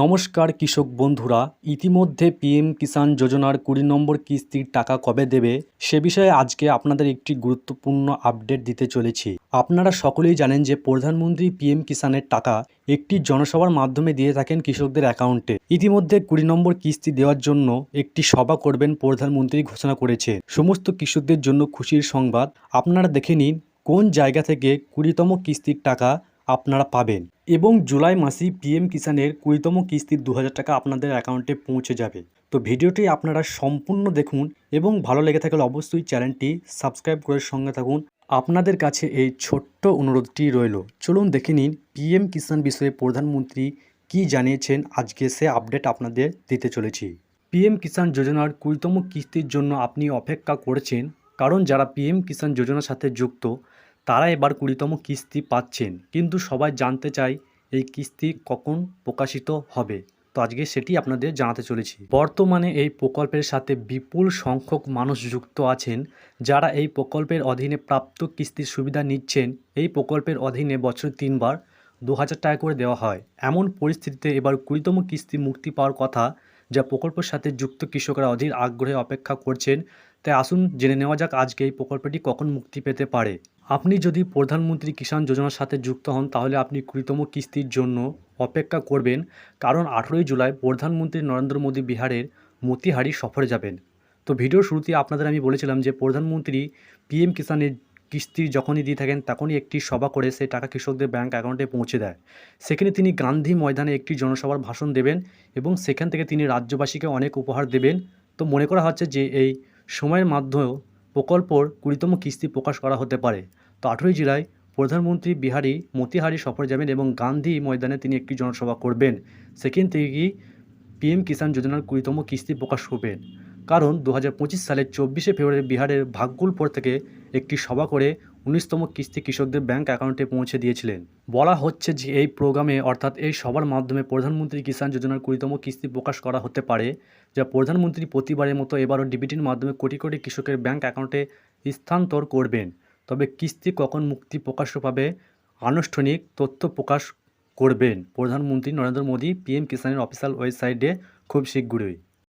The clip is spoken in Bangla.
নমস্কার কৃষক বন্ধুরা, ইতিমধ্যে পিএম কিষাণ যোজনার কুড়ি নম্বর কিস্তির টাকা কবে দেবে, সে বিষয়ে আজকে আপনাদের একটি গুরুত্বপূর্ণ আপডেট দিতে চলেছি। আপনারা সকলেই জানেন যে প্রধানমন্ত্রী পিএম কিষাণের টাকা একটি জনসভার মাধ্যমে দিয়ে থাকেন কৃষকদের অ্যাকাউন্টে। ইতিমধ্যে কুড়ি নম্বর কিস্তি দেওয়ার জন্য একটি সভা করবেন প্রধানমন্ত্রী ঘোষণা করেছে। সমস্ত কৃষকদের জন্য খুশির সংবাদ। আপনারা দেখে নিন কোন জায়গা থেকে কুড়িতম কিস্তির টাকা আপনারা পাবেন। এবং জুলাই মাসেই পিএম কিষাণের কুড়িতম কিস্তির দু হাজার টাকা আপনাদের অ্যাকাউন্টে পৌঁছে যাবে। তো ভিডিওটি আপনারা সম্পূর্ণ দেখুন এবং ভালো লেগে থাকলে অবশ্যই চ্যানেলটি সাবস্ক্রাইব করে সঙ্গে থাকুন। আপনাদের কাছে এই ছোট্ট অনুরোধটি রইল। চলুন দেখে নিন পিএম কিষাণ বিষয়ে প্রধানমন্ত্রী কি জানিয়েছেন? আজকে সে আপডেট আপনাদের দিতে চলেছি। পিএম কিষাণ যোজনার কুড়িতম কিস্তির জন্য আপনি অপেক্ষা করেছেন, কারণ যারা পিএম কিষান যোজনার সাথে যুক্ত তারা এবার কুড়িতম কিস্তি পাচ্ছেন। কিন্তু সবাই জানতে চায়, এই কিস্তি কখন প্রকাশিত হবে? তো আজকে সেটি আপনাদের জানাতে চলেছি। বর্তমানে এই প্রকল্পের সাথে বিপুল সংখ্যক মানুষ যুক্ত আছেন, যারা এই প্রকল্পের অধীনে প্রাপ্ত কিস্তির সুবিধা নিচ্ছেন। এই প্রকল্পের অধীনে বছর তিনবার দু হাজার টাকা করে দেওয়া হয়। এমন পরিস্থিতিতে এবার কুড়িতম কিস্তি মুক্তি পাওয়ার কথা যা প্রকল্পের সাথে যুক্ত কৃষকরা অধীর আগ্রহে অপেক্ষা করছেন, তাই আসুন জেনে নেওয়া যাক আজকে এই প্রকল্পটি কখন মুক্তি পেতে পারে। আপনি যদি প্রধানমন্ত্রী কিষাণ যোজনার সাথে যুক্ত হন, তাহলে আপনি কুড়িতম কিস্তির জন্য অপেক্ষা করবেন, কারণ আঠেরোই জুলাই প্রধানমন্ত্রী নরেন্দ্র মোদী বিহারের মতিহারি সফরে যাবেন। তো ভিডিওর শুরুতে আপনাদের আমি বলেছিলাম যে, প্রধানমন্ত্রী পিএম কিষাণের কিস্তি যখনই দিয়ে থাকেন, তখনই একটি সভা করে সেই টাকা কৃষকদের ব্যাঙ্ক অ্যাকাউন্টে পৌঁছে দেয়। সেখানে তিনি গান্ধী ময়দানে একটি জনসভার ভাষণ দেবেন এবং সেখান থেকে তিনি রাজ্যবাসীকে অনেক উপহার দেবেন। তো মনে করা হচ্ছে যে, এই সময়ের মাধ্যমেও প্রকল্পর কুড়িতম কিস্তি প্রকাশ করা হতে পারে। তো আঠেরোই জেলায় প্রধানমন্ত্রী বিহারী মতিহারি সফর যাবেন এবং গান্ধী ময়দানে তিনি একটি জনসভা করবেন। সেখান থেকেই পিএম কিষাণ যোজনার কুড়িতম কিস্তি প্রকাশ করবেন কারণ দু হাজার পঁচিশ সালের চব্বিশে ফেব্রুয়ারি বিহারের ভাগ্যুলপুর থেকে একটি সভা করে উনিশতম কিস্তি কৃষকদের ব্যাংক অ্যাকাউন্টে পৌঁছে দিয়েছিলেন। বলা হচ্ছে যে এই প্রোগ্রামে অর্থাৎ এই সবার মাধ্যমে প্রধানমন্ত্রী কিষাণ যোজনার কুড়িতম কিস্তি প্রকাশ করা হতে পারে, যা প্রধানমন্ত্রী প্রতিবারের মতো এবারও ডিবিটির মাধ্যমে কোটি কোটি কৃষকের ব্যাংক অ্যাকাউন্টে স্থানান্তর করবেন। তবে কিস্তি কখন মুক্তি প্রকাশ্য পাবে, আনুষ্ঠানিক তথ্য প্রকাশ করবেন প্রধানমন্ত্রী নরেন্দ্র মোদী পিএম কিষাণের অফিসিয়াল ওয়েবসাইটে খুব শীঘ্রই।